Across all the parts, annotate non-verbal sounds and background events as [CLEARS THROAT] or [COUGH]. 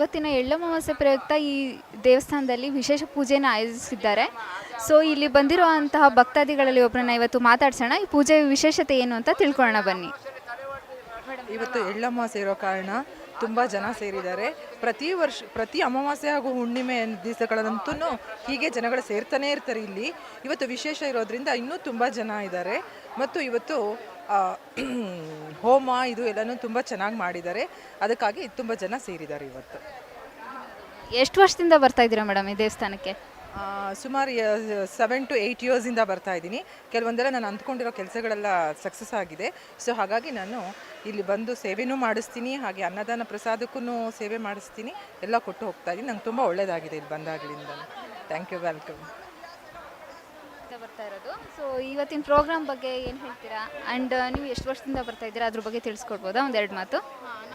ಇವತ್ತಿನ ಎಳ್ಳಮಾವಾಸ್ಯೆ ಪ್ರಯುಕ್ತ ಈ ದೇವಸ್ಥಾನದಲ್ಲಿ ವಿಶೇಷ ಪೂಜೆಯನ್ನು ಆಯೋಜಿಸಿದ್ದಾರೆ. ಸೊ ಇಲ್ಲಿ ಬಂದಿರುವಂತಹ ಭಕ್ತಾದಿಗಳಲ್ಲಿ ಒಬ್ಬರನ್ನ ಇವತ್ತು ಮಾತಾಡ್ಸೋಣ. ಈ ಪೂಜೆ ವಿಶೇಷತೆ ಏನು ಅಂತ ತಿಳ್ಕೊಳ್ಳೋಣ ಬನ್ನಿ. ಇವತ್ತು ಎಳ್ಳಮಾವಾಸ್ಯೆ ಇರೋ ಕಾರಣ ತುಂಬ ಜನ ಸೇರಿದ್ದಾರೆ. ಪ್ರತಿ ವರ್ಷ, ಪ್ರತಿ ಅಮಾವಾಸ್ಯೆ ಹಾಗೂ ಹುಣ್ಣಿಮೆ ದಿವಸಗಳಂತೂ ಹೀಗೆ ಜನಗಳು ಸೇರ್ತಾನೆ ಇರ್ತಾರೆ ಇಲ್ಲಿ. ಇವತ್ತು ವಿಶೇಷ ಇರೋದ್ರಿಂದ ಇನ್ನೂ ತುಂಬ ಜನ ಇದ್ದಾರೆ. ಮತ್ತು ಇವತ್ತು [CLEARS THROAT] ಹೋಮ ಇದು ಎಲ್ಲನೂ ತುಂಬ ಚೆನ್ನಾಗಿ ಮಾಡಿದ್ದಾರೆ. ಅದಕ್ಕಾಗಿ ತುಂಬ ಜನ ಸೇರಿದ್ದಾರೆ ಇವತ್ತು. ಎಷ್ಟು ವರ್ಷದಿಂದ ಬರ್ತಾ ಇದ್ದೀರಾ ಮೇಡಮ್ ಈ ದೇವಸ್ಥಾನಕ್ಕೆ? ಸುಮಾರು ಸೆವೆನ್ ಟು ಏಯ್ಟ್ ಇಯರ್ಸಿಂದ ಬರ್ತಾ ಇದ್ದೀನಿ. ಕೆಲವೊಂದೆಲ್ಲ ನಾನು ಅಂದ್ಕೊಂಡಿರೋ ಕೆಲಸಗಳೆಲ್ಲ ಸಕ್ಸಸ್ ಆಗಿದೆ. ಸೊ ಹಾಗಾಗಿ ನಾನು ಇಲ್ಲಿ ಬಂದು ಸೇವೆನೂ ಮಾಡಿಸ್ತೀನಿ ಹಾಗೆ ಅನ್ನದಾನ ಪ್ರಸಾದಕ್ಕೂ ಸೇವೆ ಮಾಡಿಸ್ತೀನಿ ಎಲ್ಲ ಕೊಟ್ಟು ಹೋಗ್ತಾ ಇದ್ದೀನಿ. ನಂಗೆ ತುಂಬ ಒಳ್ಳೆಯದಾಗಿದೆ ಇಲ್ಲಿ ಬಂದಾಗಲಿಂದ ಥ್ಯಾಂಕ್ ಯು ವೆಲ್ಕಮ್ ಬರ್ತಾ ಇರೋದು. ಸೊ ಇವತ್ತಿನ ಪ್ರೋಗ್ರಾಮ್ ಬಗ್ಗೆ ಏನು ಹೇಳ್ತೀರಾ? ಆ್ಯಂಡ್ ನೀವು ಎಷ್ಟು ವರ್ಷದಿಂದ ಬರ್ತಾ ಇದ್ದೀರಾ? ಅದ್ರ ಬಗ್ಗೆ ತಿಳಿಸ್ಕೊಡ್ಬೋದಾ? ಒಂದೆರಡು ಮಾತು.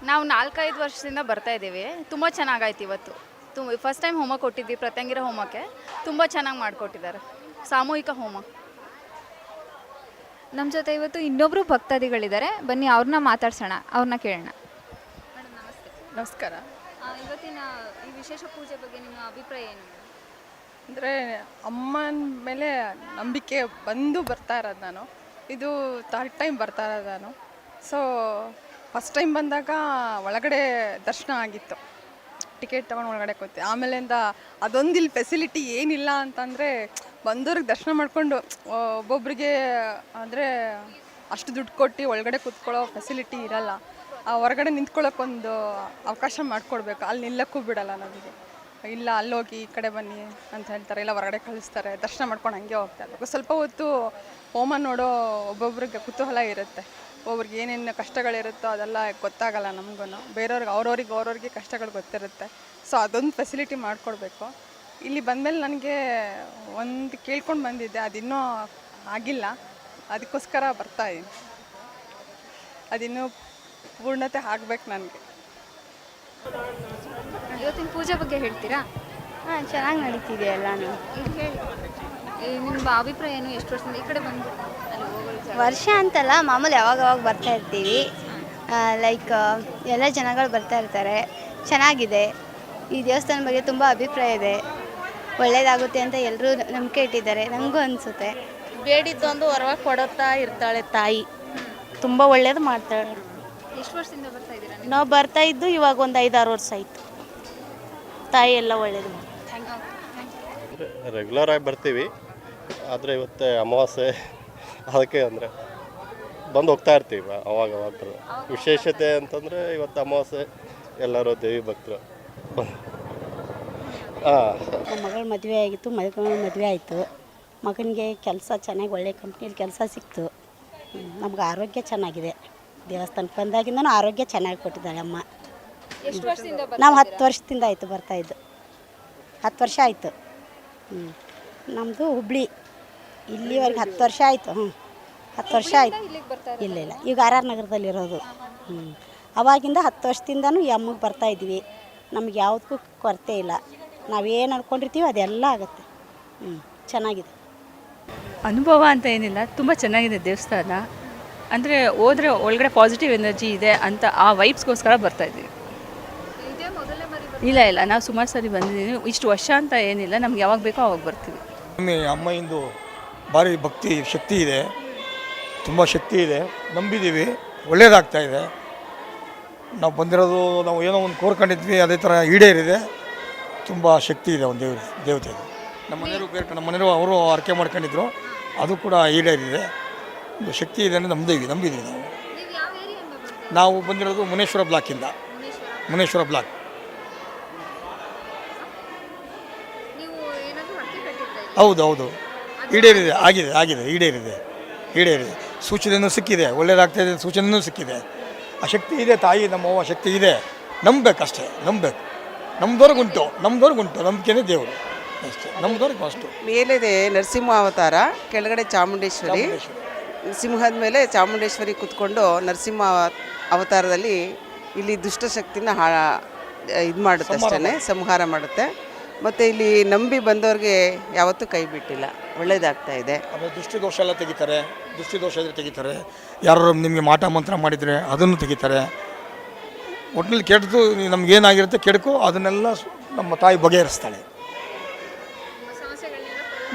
ನಾವು ನಾಲ್ಕೈದು ವರ್ಷದಿಂದ ಬರ್ತಾ ಇದ್ದೀವಿ. ತುಂಬ ಚೆನ್ನಾಗಾಯ್ತು ಇವತ್ತು. ತುಂಬ ಫಸ್ಟ್ ಟೈಮ್ ಹೋಮ ಕೊಟ್ಟಿದ್ವಿ ಪ್ರತ್ಯಂಗಿರ ಹೋಮಕ್ಕೆ. ತುಂಬ ಚೆನ್ನಾಗಿ ಮಾಡಿಕೊಟ್ಟಿದ್ದಾರೆ. ಸಾಮೂಹಿಕ ಹೋಮ. ನಮ್ಮ ಜೊತೆ ಇವತ್ತು ಇನ್ನೊಬ್ಬರು ಭಕ್ತಾದಿಗಳಿದ್ದಾರೆ. ಬನ್ನಿ ಅವ್ರನ್ನ ಮಾತಾಡ್ಸೋಣ. ಅವ್ರನ್ನ ಕೇಳೋಣ. ನಮಸ್ಕಾರ. ಇವತ್ತಿನ ಈ ವಿಶೇಷ ಪೂಜೆ ಬಗ್ಗೆ ನಿಮ್ಮ ಅಭಿಪ್ರಾಯ ಏನು? ಅಂದರೆ ಅಮ್ಮನ ಮೇಲೆ ನಂಬಿಕೆ ಬಂದು ಬರ್ತಾ ಇರೋದು ನಾನು. ಇದು ಥರ್ಡ್ ಟೈಮ್ ಬರ್ತಾ ಇರೋದು ನಾನು. ಸೊ ಫಸ್ಟ್ ಟೈಮ್ ಬಂದಾಗ ಒಳಗಡೆ ದರ್ಶನ ಆಗಿತ್ತು. ಟಿಕೆಟ್ ತೊಗೊಂಡು ಒಳಗಡೆ ಕೂತಿ. ಆಮೇಲಿಂದ ಅದೊಂದು ಇಲ್ಲಿ ಫೆಸಿಲಿಟಿ ಏನಿಲ್ಲ ಅಂತಂದರೆ ಬಂದವ್ರಿಗೆ ದರ್ಶನ ಮಾಡಿಕೊಂಡು ಒಬ್ಬೊಬ್ರಿಗೆ ಅಂದರೆ ಅಷ್ಟು ದುಡ್ಡು ಕೊಟ್ಟು ಒಳಗಡೆ ಕೂತ್ಕೊಳ್ಳೋ ಫೆಸಿಲಿಟಿ ಇರಲ್ಲ. ಆ, ಹೊರಗಡೆ ನಿಂತ್ಕೊಳ್ಳೋಕ್ಕೊಂದು ಅವಕಾಶ ಮಾಡಿಕೊಡ್ಬೇಕು. ಅಲ್ಲಿ ನಿಲ್ಲಕ್ಕೂ ಬಿಡಲ್ಲ ನಮಗೆ. ಇಲ್ಲ, ಅಲ್ಲೋಗಿ ಈ ಕಡೆ ಬನ್ನಿ ಅಂತ ಹೇಳ್ತಾರೆ. ಇಲ್ಲ, ಹೊರಗಡೆ ಕಳಿಸ್ತಾರೆ. ದರ್ಶನ ಮಾಡ್ಕೊಂಡು ಹಂಗೆ ಹೋಗ್ತಾ ಇರಬೇಕು ಸ್ವಲ್ಪ ಹೊತ್ತು ಹೋಮ ನೋಡೋ ಒಬ್ಬೊಬ್ರಿಗೆ ಕುತೂಹಲ ಇರುತ್ತೆ. ಒಬ್ರಿಗೆ ಏನೇನು ಕಷ್ಟಗಳಿರುತ್ತೋ ಅದೆಲ್ಲ ಗೊತ್ತಾಗಲ್ಲ ನಮಗೂ ಬೇರೆಯವ್ರಿಗೆ, ಅವ್ರವ್ರಿಗೆ ಅವ್ರವ್ರಿಗೆ ಕಷ್ಟಗಳು ಗೊತ್ತಿರುತ್ತೆ. ಸೊ ಅದೊಂದು ಫೆಸಿಲಿಟಿ ಮಾಡಿಕೊಡ್ಬೇಕು. ಇಲ್ಲಿ ಬಂದಮೇಲೆ ನನಗೆ ಒಂದು ಕೇಳ್ಕೊಂಡು ಬಂದಿದ್ದೆ. ಅದಿನ್ನೂ ಆಗಿಲ್ಲ. ಅದಕ್ಕೋಸ್ಕರ ಬರ್ತಾ ಇದ್ದೀನಿ ಅದಿನ್ನೂ ಪೂರ್ಣತೆ ಆಗ್ಬೇಕು ನನಗೆ. ಇವತ್ತಿನ ಪೂಜೆ ಬಗ್ಗೆ ಹೇಳ್ತೀರಾ? ಹಾಂ ಚೆನ್ನಾಗಿ ನಡೀತಿದೆ ಎಲ್ಲಾನು. ಈಗ ಹೇಳಿ. ಈ ನಿಮ್ಮ ಅಭಿಪ್ರಾಯ ಏನು? ಎಷ್ಟು ವರ್ಷದಿಂದ ಈ ಕಡೆ ಬಂದು ಅಲ್ಲಿ ಹೋಗೋದು ಜಾಗ? ವರ್ಷ ಅಂತಲ್ಲ ಮಾಮೂಲಿ ಯಾವಾಗ ಅವಾಗ ಬರ್ತಾ ಇರ್ತೀವಿ. ಲೈಕ್ ಎಲ್ಲ ಜನಗಳು ಬರ್ತಾ ಇರ್ತಾರೆ. ಚೆನ್ನಾಗಿದೆ. ಈ ದೇವಸ್ಥಾನ ಬಗ್ಗೆ ತುಂಬ ಅಭಿಪ್ರಾಯ ಇದೆ. ಒಳ್ಳೇದಾಗುತ್ತೆ ಅಂತ ಎಲ್ಲರೂ ನಂಬಿಕೆ ಇಟ್ಟಿದ್ದಾರೆ. ನನಗೂ ಅನಿಸುತ್ತೆ. ಬೇಡಿದ್ದೊಂದು ವರವ ಕೊಡುತ್ತಾ ಇರ್ತಾಳೆ ತಾಯಿ. ತುಂಬ ಒಳ್ಳೇದು ಮಾಡ್ತಾಳೆ. ಎಷ್ಟು ವರ್ಷದಿಂದ ಬರ್ತಾ ಇದ್ದೀರಾ ನೀವು? ನಾವು ಬರ್ತಾ ಇದ್ದು ಇವಾಗ ಒಂದು ಐದಾರು ವರ್ಷ ಆಯಿತು. ತಾಯಿ ಎಲ್ಲ ಒಳ್ಳೇದು. ರೆಗ್ಯುಲರ್ ಆಗಿ ಬರ್ತೀವಿ. ಆದರೆ ಇವತ್ತು ಅಮಾವಾಸ್ಯೆ. ಅದಕ್ಕೆ ಅಂದರೆ ಬಂದು ಹೋಗ್ತಾ ಇರ್ತೀವಿ ಅವಾಗ ಅವಾಗ ವಿಶೇಷತೆ ಅಂತಂದರೆ ಇವತ್ತು ಅಮಾವಾಸ್ಯೆ ಎಲ್ಲರೂ ದೇವಿ ಭಕ್ತರು. ಹಾಂ. ನಮ್ಮ ಮಗಳ ಮದುವೆ ಆಗಿತ್ತು ಮಗಳ ಮದುವೆ ಆಯಿತು. ಮಗನಿಗೆ ಕೆಲಸ ಚೆನ್ನಾಗಿ ಒಳ್ಳೆ ಕಂಪ್ನಿಯಲ್ಲಿ ಕೆಲಸ ಸಿಕ್ತು. ನಮ್ಗೆ ಆರೋಗ್ಯ ಚೆನ್ನಾಗಿದೆ. ದೇವಸ್ಥಾನಕ್ಕೆ ಬಂದಾಗಿಂದನೂ ಆರೋಗ್ಯ ಚೆನ್ನಾಗಿ ಕೊಟ್ಟಿದ್ದಾಳೆ ಅಮ್ಮ. ಎಷ್ಟು ವರ್ಷದಿಂದ ಬರ್ತಾ ನಾವು ಹತ್ತು ವರ್ಷದಿಂದ ಆಯಿತು ಬರ್ತಾಯಿದ್ದು ಹತ್ತು ವರ್ಷ ಆಯಿತು. ಹ್ಞೂ ನಮ್ಮದು ಹುಬ್ಳಿ. ಇಲ್ಲಿವರೆಗೆ ಹತ್ತು ವರ್ಷ ಆಯಿತು ಹ್ಞೂ ಹತ್ತು ವರ್ಷ ಆಯಿತು. ಇಲ್ಲ ಇಲ್ಲ. ಈಗ ಆರ್ ಆರ್ ನಗರದಲ್ಲಿರೋದು ಹ್ಞೂ ಅವಾಗಿಂದ ಹತ್ತು ವರ್ಷದಿಂದನೂ ಈ ಅಮ್ಮಗೆ ಬರ್ತಾ ಇದ್ವಿ. ನಮ್ಗೆ ಯಾವುದಕ್ಕೂ ಕೊರತೆ ಇಲ್ಲ. ನಾವೇನು ಅನ್ಕೊಂಡಿರ್ತೀವಿ ಅದೆಲ್ಲ ಆಗುತ್ತೆ. ಹ್ಞೂ ಚೆನ್ನಾಗಿದೆ. ಅನುಭವ ಅಂತ ಏನಿಲ್ಲ. ತುಂಬ ಚೆನ್ನಾಗಿದೆ ದೇವಸ್ಥಾನ. ಅಂದರೆ ಹೋದ್ರೆ ಒಳಗಡೆ ಪಾಸಿಟಿವ್ ಎನರ್ಜಿ ಇದೆ ಅಂತ ಆ ವೈಬ್ಸ್ಗೋಸ್ಕರ ಬರ್ತಾ ಇದ್ದೀವಿ ಇದೇ ಮೊದಲನೇ ಬಾರಿ ಇಲ್ಲ ಇಲ್ಲ. ನಾವು ಸುಮಾರು ಸರಿ ಬಂದಿದ್ದೀವಿ ಇಷ್ಟು ವರ್ಷ ಅಂತ ಏನಿಲ್ಲ. ನಮ್ಗೆ ಯಾವಾಗ ಬೇಕೋ ಅವಾಗ ಬರ್ತೀವಿ. ನಮ್ಮ ಅಮ್ಮಯಿಂದು ಭಾರಿ ಭಕ್ತಿ, ಶಕ್ತಿ ಇದೆ. ತುಂಬ ಶಕ್ತಿ ಇದೆ. ನಂಬಿದ್ದೀವಿ ಒಳ್ಳೆಯದಾಗ್ತಾ ಇದೆ. ನಾವು ಬಂದಿರೋದು, ನಾವು ಏನೋ ಒಂದು ಕೋರ್ಕೊಂಡಿದ್ವಿ, ಅದೇ ಥರ ಈಡೇರಿದೆ. ತುಂಬ ಶಕ್ತಿ ಇದೆ ಒಂದು ದೇವ್ರ ದೇವತೆ ನಮ್ಮ ಮನೆಯವರು ಬೇರೆ ನಮ್ಮ ಮನೆಯವರು ಅವರು ಆರಕೆ ಮಾಡ್ಕೊಂಡಿದ್ರು. ಅದು ಕೂಡ ಈಡೇರಿದೆ. ಒಂದು ಶಕ್ತಿ ಇದೆ ಅಂದರೆ ನಂಬಿದ್ದೀವಿ ನಂಬಿದ್ದೀವಿ ನಾವು. ನಾವು ಬಂದಿರೋದು ಮುನೇಶ್ವರ ಬ್ಲಾಕಿಂದ. ಮುನೇಶ್ವರ ಬ್ಲಾಕ್. ಹೌದು ಹೌದು. ಈಡೇರಿದೆ ಆಗಿದೆ ಆಗಿದೆ ಈಡೇರಿದೆ ಈಡೇರಿದೆ. ಸೂಚನೆಯೂ ಸಿಕ್ಕಿದೆ ಒಳ್ಳೇದಾಗ್ತಾಯಿದೆ ಸೂಚನೆಯೂ ಸಿಕ್ಕಿದೆ. ಆ ಶಕ್ತಿ ಇದೆ ತಾಯಿ ನಮ್ಮವ್ವ ಶಕ್ತಿ ಇದೆ. ನಂಬಬೇಕಷ್ಟೇ ನಂಬಬೇಕು. ನಮ್ದವ್ರಿಗುಂಟು ನಮ್ದವ್ರಿಗುಂಟು ನಂಬಿಕೆನೇ ದೇವರು. ಅಷ್ಟೇ ನಮ್ದವ್ರಿಗೆ ಅಷ್ಟು. ಮೇಲಿದೆ ನರಸಿಂಹ ಅವತಾರ ಕೆಳಗಡೆ ಚಾಮುಂಡೇಶ್ವರಿ. ಸಿಂಹದ ಮೇಲೆ ಚಾಮುಂಡೇಶ್ವರಿ ಕೂತ್ಕೊಂಡು ನರಸಿಂಹ ಅವತಾರದಲ್ಲಿ ಇಲ್ಲಿ ದುಷ್ಟಶಕ್ತಿನ ಹಾ ಇದು ಮಾಡುತ್ತೆ ಅಷ್ಟೇ ಸಂಹಾರ ಮಾಡುತ್ತೆ. ಮತ್ತು ಇಲ್ಲಿ ನಂಬಿ ಬಂದವ್ರಿಗೆ ಯಾವತ್ತೂ ಕೈ ಬಿಟ್ಟಿಲ್ಲ. ಒಳ್ಳೇದಾಗ್ತಾ ಇದೆ. ಆಮೇಲೆ ದೃಷ್ಟಿದೋಷ ಎಲ್ಲ ತೆಗಿತಾರೆ. ದೃಷ್ಟಿದೋಷ ಇದ್ರೆ ತೆಗಿತಾರೆ. ಯಾರು ನಿಮಗೆ ಮಾಟ ಮಂತ್ರ ಮಾಡಿದರೆ ಅದನ್ನು ತೆಗಿತಾರೆ. ಒಟ್ಟಿನಲ್ಲಿ ಕೆಟ್ಟದ್ದು ನಮಗೇನಾಗಿರುತ್ತೆ ಕೆಡಕು ಅದನ್ನೆಲ್ಲ ಸ್- ನಮ್ಮ ತಾಯಿ ಬಗೆಹರಿಸ್ತಾಳೆ.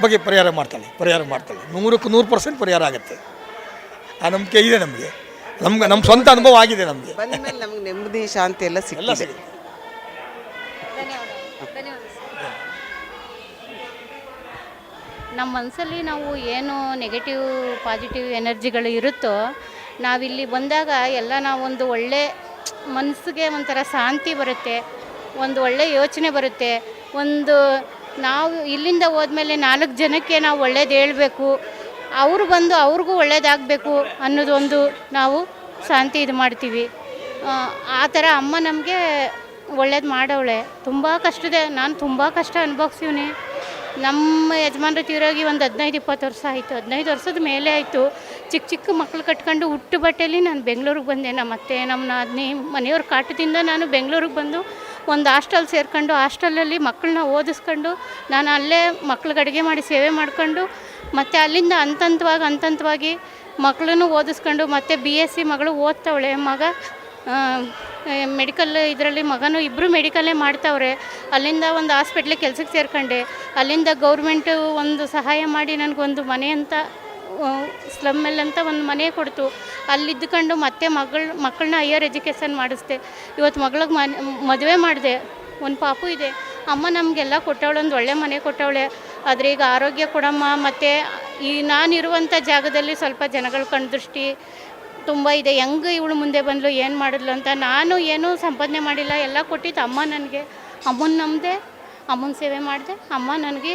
ಬಗ್ಗೆ ಪರಿಹಾರ ಮಾಡ್ತಾಳೆ ಪರಿಹಾರ ಮಾಡ್ತಾಳೆ. ನೂರಕ್ಕೆ ನೂರು ಪರ್ಸೆಂಟ್ ಪರಿಹಾರ ಆಗುತ್ತೆ. ಆ ನಂಬಿಕೆ ಇದೆ ನಮಗೆ. ನಮ್ಗೆ ನಮ್ಮ ಸ್ವಂತ ಅನುಭವ ಆಗಿದೆ ನಮಗೆ. ಬಂದಮೇಲೆ ನಮಗೆ ನೆಮ್ಮದಿ ಶಾಂತಿ ಎಲ್ಲ ಸಿಗಲ್ಲ ಸಿಕ್ಕಿದೆ. ಸಿಗುತ್ತೆ. ನಮ್ಮ ಮನಸ್ಸಲ್ಲಿ ನಾವು ಏನು ನೆಗೆಟಿವ್ ಪಾಸಿಟಿವ್ ಎನರ್ಜಿಗಳು ಇರುತ್ತೋ ನಾವಿಲ್ಲಿ ಬಂದಾಗ ಎಲ್ಲ ನಾವೊಂದು ಒಳ್ಳೆ ಮನಸ್ಸಿಗೆ ಒಂಥರ ಶಾಂತಿ ಬರುತ್ತೆ ಒಂದು ಒಳ್ಳೆ ಯೋಚನೆ ಬರುತ್ತೆ ಒಂದು ನಾವು ಇಲ್ಲಿಂದ ಹೋದ್ಮೇಲೆ ನಾಲ್ಕು ಜನಕ್ಕೆ ನಾವು ಒಳ್ಳೇದು ಹೇಳಬೇಕು ಅವರು ಬಂದು ಅವ್ರಿಗೂ ಒಳ್ಳೇದಾಗಬೇಕು ಅನ್ನೋದೊಂದು ನಾವು ಶಾಂತಿ ಇದು ಮಾಡ್ತೀವಿ. ಆ, ಥರ ಅಮ್ಮ ನಮಗೆ ಒಳ್ಳೇದು ಮಾಡವಳೆ. ತುಂಬ ಕಷ್ಟದ ನಾನು ತುಂಬ ಕಷ್ಟ ಅನುಭವಿಸ್ತೀವಿ ನಮ್ಮ ಯಜಮಾನರು ತೀರೋಗಿ ಒಂದು ಹದಿನೈದು, ಇಪ್ಪತ್ತು ವರ್ಷ ಆಯಿತು. ಹದಿನೈದು ವರ್ಷದ ಮೇಲೆ ಆಯಿತು. ಚಿಕ್ಕ ಚಿಕ್ಕ ಮಕ್ಕಳು ಕಟ್ಕೊಂಡು ಹುಟ್ಟು ಬಟ್ಟೆಯಲ್ಲಿ ನಾನು ಬೆಂಗಳೂರಿಗೆ ಬಂದೆ. ನಮ್ಮ ಅತ್ತೆ, ನಮ್ಮ ನಾದಿನಿ ಮನೆಯವ್ರ ಕಾಟದಿಂದ ನಾನು ಬೆಂಗಳೂರಿಗೆ ಬಂದು ಒಂದು ಹಾಸ್ಟೆಲ್ ಸೇರ್ಕೊಂಡು, ಹಾಸ್ಟೆಲಲ್ಲಿ ಮಕ್ಕಳನ್ನ ಓದಿಸ್ಕೊಂಡು, ನಾನು ಅಲ್ಲೇ ಮಕ್ಳಿಗೆ ಅಡುಗೆ ಮಾಡಿ ಸೇವೆ ಮಾಡ್ಕೊಂಡು, ಮತ್ತು ಅಲ್ಲಿಂದ ಹಂತಂತವಾಗಿ ಹಂತಂತವಾಗಿ ಮಕ್ಕಳನ್ನು ಓದಿಸ್ಕೊಂಡು, ಮತ್ತು ಬಿ ಎಸ್ ಸಿ ಮಗಳು ಓದ್ತವಳೆ ಮಗ. ಮೆಡಿಕಲ್ ಇದರಲ್ಲಿ ಮಗನೂ ಇಬ್ಬರು ಮೆಡಿಕಲ್ಲೇ ಮಾಡ್ತಾವ್ರೆ. ಅಲ್ಲಿಂದ ಒಂದು ಹಾಸ್ಪಿಟ್ಲಿಗೆ ಕೆಲಸಕ್ಕೆ ಸೇರ್ಕೊಂಡೆ. ಅಲ್ಲಿಂದ ಗೌರ್ಮೆಂಟು ಒಂದು ಸಹಾಯ ಮಾಡಿ ನನಗೊಂದು ಮನೆ ಅಂತ ಸ್ಲಮ್ಮಲ್ಲಿ ಅಂತ ಒಂದು ಮನೆ ಕೊಡ್ತು. ಅಲ್ಲಿದ್ದುಕೊಂಡು ಮತ್ತೆ ಮಗಳ, ಮಕ್ಕಳನ್ನ ಹೈಯರ್ ಎಜುಕೇಷನ್ ಮಾಡಿಸ್ದೆ. ಇವತ್ತು ಮಗಳಿಗೆ ಮದುವೆ ಮಾಡಿದೆ. ಒಂದು ಪಾಪು ಇದೆ. ಅಮ್ಮ ನಮಗೆಲ್ಲ ಕೊಟ್ಟವಳೆ, ಒಂದು ಒಳ್ಳೆ ಮನೆ ಕೊಟ್ಟವಳೆ. ಆದರೆ ಈಗ ಆರೋಗ್ಯ ಕೊಡಮ್ಮ. ಮತ್ತು ಈ ನಾನಿರುವಂಥ ಜಾಗದಲ್ಲಿ ಸ್ವಲ್ಪ ಜನಗಳ ಕಣ್ದೃಷ್ಟಿ. ತುಂಬ ಇದೆ. ಹೆಂಗೆ ಇವಳು ಮುಂದೆ ಬಂದಳು ಏನು ಮಾಡಿದ್ಲು ಅಂತ ನಾನು ಏನೂ ಸಂಪಾದನೆ ಮಾಡಿಲ್ಲ. ಎಲ್ಲ ಕೊಟ್ಟಿತ್ತು ಅಮ್ಮ ನನಗೆ. ಅಮ್ಮನ ನಂಬಿದೆ, ಅಮ್ಮನ ಸೇವೆ ಮಾಡಿದೆ. ಅಮ್ಮ ನನಗೆ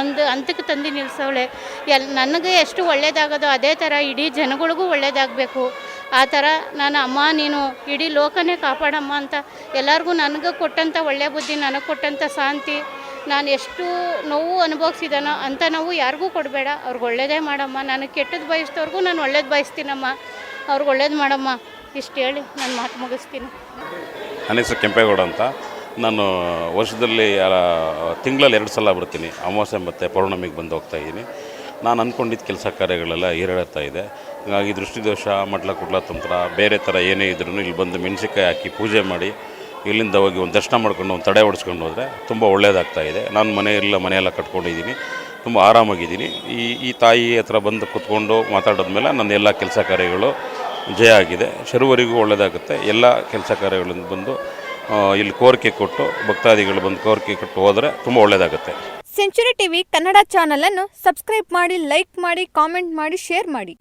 ಒಂದು ಹಂತಕ್ಕೆ ತಂದು ನಿಲ್ಲಿಸವಳೆ ಎಲ್, ನನಗೆ ಎಷ್ಟು ಒಳ್ಳೇದಾಗೋದು ಅದೇ ಥರ ಇಡೀ ಜನಗಳಿಗೂ ಒಳ್ಳೇದಾಗಬೇಕು. ಆ ಥರ ನಾನು, ಅಮ್ಮ, ನೀನು ಇಡೀ ಲೋಕನೇ ಕಾಪಾಡಮ್ಮ ಅಂತ ಎಲ್ಲರಿಗೂ ನನಗೆ ಕೊಟ್ಟಂಥ ಒಳ್ಳೆ ಬುದ್ಧಿ, ನನಗೆ ಕೊಟ್ಟಂಥ ಶಾಂತಿ ನಾನು ಎಷ್ಟು ನೋವು ಅನುಭವಿಸಿದಾನೋ ಅಂತ ನೋವು ಯಾರಿಗೂ ಕೊಡಬೇಡ. ಅವ್ರಿಗೆ ಒಳ್ಳೇದೇ ಮಾಡಮ್ಮ. ನಾನು ಕೆಟ್ಟದ್ದು ಬಯಸಿದವ್ರಿಗೂ ನಾನು ಒಳ್ಳೇದು ಬಯಸ್ತೀನಮ್ಮ. ಅವ್ರಿಗೆ ಒಳ್ಳೇದು ಮಾಡಮ್ಮ. ಇಷ್ಟು ಹೇಳಿ ನಾನು ಮಾತು ಮುಗಿಸ್ತೀನಿ. ನನ್ನ ಕೆಂಪೇಗೌಡ ಅಂತ. ನಾನು ವರ್ಷದಲ್ಲಿ ತಿಂಗಳಲ್ಲಿ ಎರಡು ಸಲ ಬರ್ತೀನಿ. ಅಮಾವಾಸ್ಯೆ ಮತ್ತು ಪೌರ್ಣಮಿಗೆ ಬಂದು ಹೋಗ್ತಾ ಇದ್ದೀನಿ. ನಾನು ಅಂದ್ಕೊಂಡಿದ್ದ ಕೆಲಸ ಕಾರ್ಯಗಳೆಲ್ಲ ಈರೇಳ್ತಾ ಇದೆ. ಹಾಗಾಗಿ ದೃಷ್ಟಿದೋಷ ಮಟ್ಲ ಕುಟ್ಲ ತಂತ್ರ, ಬೇರೆ ಥರ ಏನೇ ಇದ್ರೂ ಇಲ್ಲಿ ಬಂದು ಮೆಣಸಿಕಾಯಿ ಹಾಕಿ ಪೂಜೆ ಮಾಡಿ ಇಲ್ಲಿಂದ ಹೋಗಿ ಒಂದು ದರ್ಶನ ಮಾಡ್ಕೊಂಡು ಒಂದು ತಡೆ ಹೊಡೆಸ್ಕೊಂಡು ಹೋದರೆ ತುಂಬ ಒಳ್ಳೆಯದಾಗ್ತಾ ಇದೆ. ನಾನು ಮನೆಯೆಲ್ಲ ಮನೆಯೆಲ್ಲ ಕಟ್ಕೊಂಡಿದ್ದೀನಿ. ತುಂಬ ಆರಾಮಾಗಿದ್ದೀನಿ. ಈ ಈ ತಾಯಿ ಹತ್ರ ಬಂದು ಕುತ್ಕೊಂಡು ಮಾತಾಡಿದ ಮೇಲೆ ನನ್ನ ಎಲ್ಲ ಕೆಲಸ ಕಾರ್ಯಗಳು ಜಯ ಆಗಿದೆ. ಶರುವರಿಗೂ ಒಳ್ಳೆಯದಾಗುತ್ತೆ ಎಲ್ಲ ಕೆಲಸ ಕಾರ್ಯಗಳಿಂದ ಬಂದು ಇಲ್ಲಿ ಕೋರಿಕೆ ಕೊಟ್ಟು, ಭಕ್ತಾದಿಗಳು ಬಂದು ಕೋರಿಕೆ ಕೊಟ್ಟು ಹೋದರೆ ತುಂಬ ಒಳ್ಳೆಯದಾಗುತ್ತೆ ಸೆಂಚುರಿ ಟಿವಿ ಕನ್ನಡ ಚಾನಲನ್ನು ಸಬ್ಸ್ಕ್ರೈಬ್ ಮಾಡಿ, ಲೈಕ್ ಮಾಡಿ, ಕಾಮೆಂಟ್ ಮಾಡಿ, ಶೇರ್ ಮಾಡಿ.